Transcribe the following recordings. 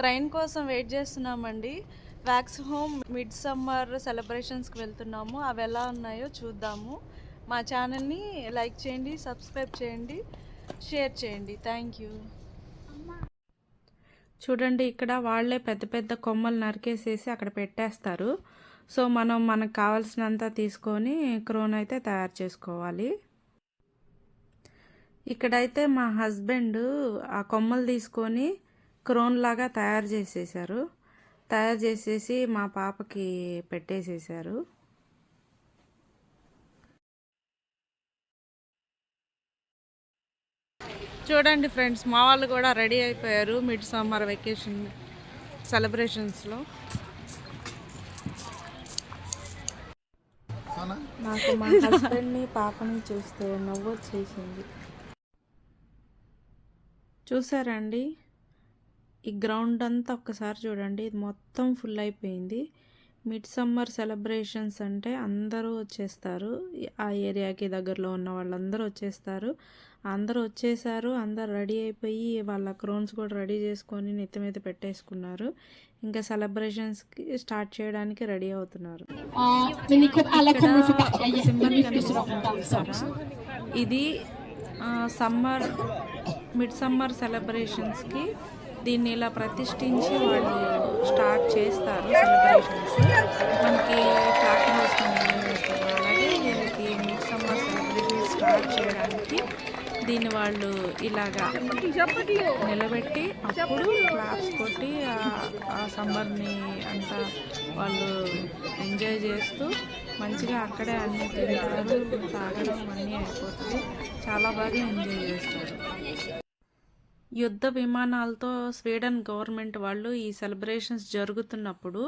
Train కోసం wait చేస్తున్నామండి. Wax home mid summer సెలబ్రేషన్స్కి వెళ్తున్నాము. అవి ఎలా ఉన్నాయో చూద్దాము. మా ఛానల్ని లైక్ చేయండి సబ్స్క్రైబ్ చేయండి షేర్ చేయండి. Thank you. చూడండి ఇక్కడ వాళ్ళే పెద్ద పెద్ద కొమ్మలు నరికేసేసి అక్కడ పెట్టేస్తారు. సో మనం మనకు కావాల్సినంత తీసుకొని క్రోన్ అయితే తయారు చేసుకోవాలి. ఇక్కడైతే మా హస్బెండ్ ఆ కొమ్మలు తీసుకొని క్రోన్ లాగా తయారు చేసేసారు. తయారు చేసేసి మా పాపకి పెట్టేసేసారు. చూడండి ఫ్రెండ్స్ మా వాళ్ళు కూడా రెడీ అయిపోయారు మిడ్ సమ్మర్ వెకేషన్ సెలబ్రేషన్స్లో. నాకు మా హస్బెండ్ని పాపని చూస్తే నవ్వు వచ్చేసింది చూసారండి ఈ గ్రౌండ్ అంతా ఒక్కసారి చూడండి. ఇది మొత్తం ఫుల్ అయిపోయింది. మిడ్ సమ్మర్ సెలబ్రేషన్స్ అంటే అందరూ వచ్చేస్తారు. ఆ ఏరియాకి దగ్గరలో ఉన్న వాళ్ళందరూ వచ్చేస్తారు. అందరూ వచ్చేసారు. అందరు రెడీ అయిపోయి వాళ్ళ క్రోన్స్ కూడా రెడీ చేసుకొని నెత్తి మీద పెట్టేసుకున్నారు. ఇంకా సెలబ్రేషన్స్కి స్టార్ట్ చేయడానికి రెడీ అవుతున్నారు. సింబల్ ఇది సమ్మర్ మిడ్ సమ్మర్ సెలబ్రేషన్స్కి దీన్ని ఇలా ప్రతిష్ఠించి వాళ్ళు స్టార్ట్ చేస్తారు సెలబ్రేషన్స్ మనకి ఫ్లాట్ హౌస్ అలాగే సమ్మర్ స్టార్ట్ చేయడానికి దీన్ని వాళ్ళు ఇలాగా నిలబెట్టి అప్పుడు క్లాప్స్ కొట్టి ఆ- ఆ సమ్మర్ని అంతా వాళ్ళు ఎంజాయ్ చేస్తూ మంచిగా అక్కడే అన్ని తింటారు తాగడం అన్నీ అయిపోతుంది. చాలా బాగా ఎంజాయ్ చేస్తారు. యుద్ధ విమానాలతో స్వీడన్ గవర్నమెంట్ వాళ్ళు ఈ సెలబ్రేషన్స్ జరుగుతున్నప్పుడు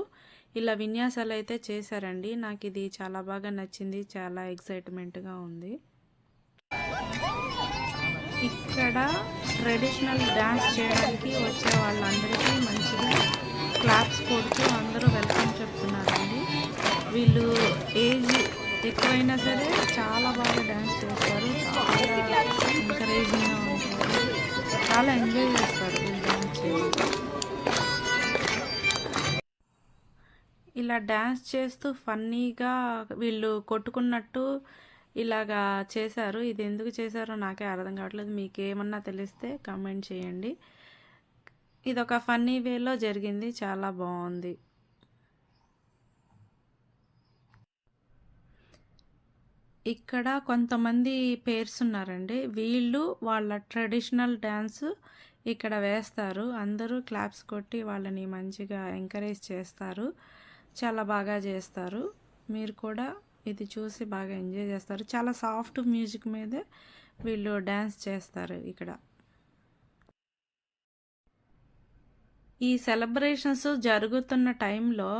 ఇలా విన్యాసాలు అయితే చేశారండి. నాకు ఇది చాలా బాగా నచ్చింది. చాలా ఎక్సైట్మెంట్గా ఉంది. ఇక్కడ ట్రెడిషనల్ డ్యాన్స్ చేయడానికి వచ్చే వాళ్ళందరికీ మంచిగా క్లాప్స్ కొడుతూ అందరూ వెల్కమ్ చెప్తున్నారండి. వీళ్ళు ఏజ్ ఎక్కువైనా సరే చాలా బాగా డ్యాన్స్ చేస్తారు. చాలా ఎంజాయ్ చేస్తారు ఇలా డ్యాన్స్ చేస్తూ ఫన్నీగా వీళ్ళు కొట్టుకున్నట్టు ఇలాగా చేశారు. ఇది ఎందుకు చేశారో నాకే అర్థం కావట్లేదు. మీకు ఏమన్నా తెలిస్తే కమెంట్ చేయండి. ఇది ఒక ఫన్నీ వేలో జరిగింది. చాలా బాగుంది. ఇక్కడ కొంతమంది పేర్స్ ఉన్నారండి వీళ్ళు వాళ్ళ ట్రెడిషనల్ డ్యాన్స్ ఇక్కడ వేస్తారు. అందరూ క్లాప్స్ కొట్టి వాళ్ళని మంచిగా ఎంకరేజ్ చేస్తారు. చాలా బాగా చేస్తారు. మీరు కూడా ఇది చూసి బాగా ఎంజాయ్ చేస్తారు. చాలా సాఫ్ట్ మ్యూజిక్ మీదే వీళ్ళు డ్యాన్స్ చేస్తారు ఇక్కడ. ఈ సెలబ్రేషన్స్ జరుగుతున్న టైంలో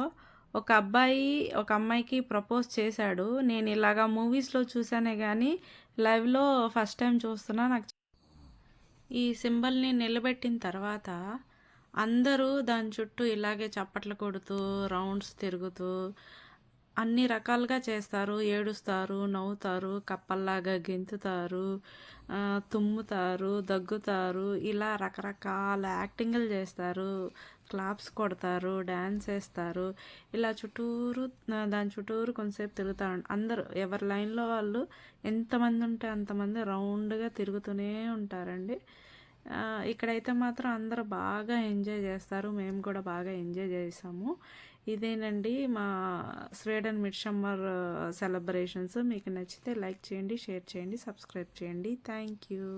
ఒక అబ్బాయి ఒక అమ్మాయికి ప్రపోజ్ చేశాడు. నేను ఇలాగా మూవీస్లో చూసానే కానీ లైవ్లో ఫస్ట్ టైం చూస్తున్నా నాకు ఈ సింబల్ని నిలబెట్టిన తర్వాత అందరూ దాని చుట్టూ ఇలాగే చప్పట్లు కొడుతూ రౌండ్స్ తిరుగుతూ అన్ని రకాలుగా చేస్తారు. ఏడుస్తారు నవ్వుతారు కప్పల్లాగా గెంతుతారు తుమ్ముతారు దగ్గుతారు ఇలా రకరకాల యాక్టింగ్లు చేస్తారు. క్లాప్స్ కొడతారు డ్యాన్స్ వేస్తారు. ఇలా చుట్టూరు దాని చుట్టూరు కొంతసేపు తిరుగుతారు అందరు ఎవరి లైన్లో వాళ్ళు ఎంతమంది ఉంటే అంతమంది రౌండ్గా తిరుగుతూనే ఉంటారండి. ఇక్కడైతే మాత్రం అందరూ బాగా ఎంజాయ్ చేస్తారు. మేము కూడా బాగా ఎంజాయ్ చేసాము. ఇదేనండి మా స్వీడన్ మిడ్ సమ్మర్ సెలబ్రేషన్స్. మీకు నచ్చితే లైక్ చేయండి షేర్ చేయండి సబ్స్క్రైబ్ చేయండి. Thank you.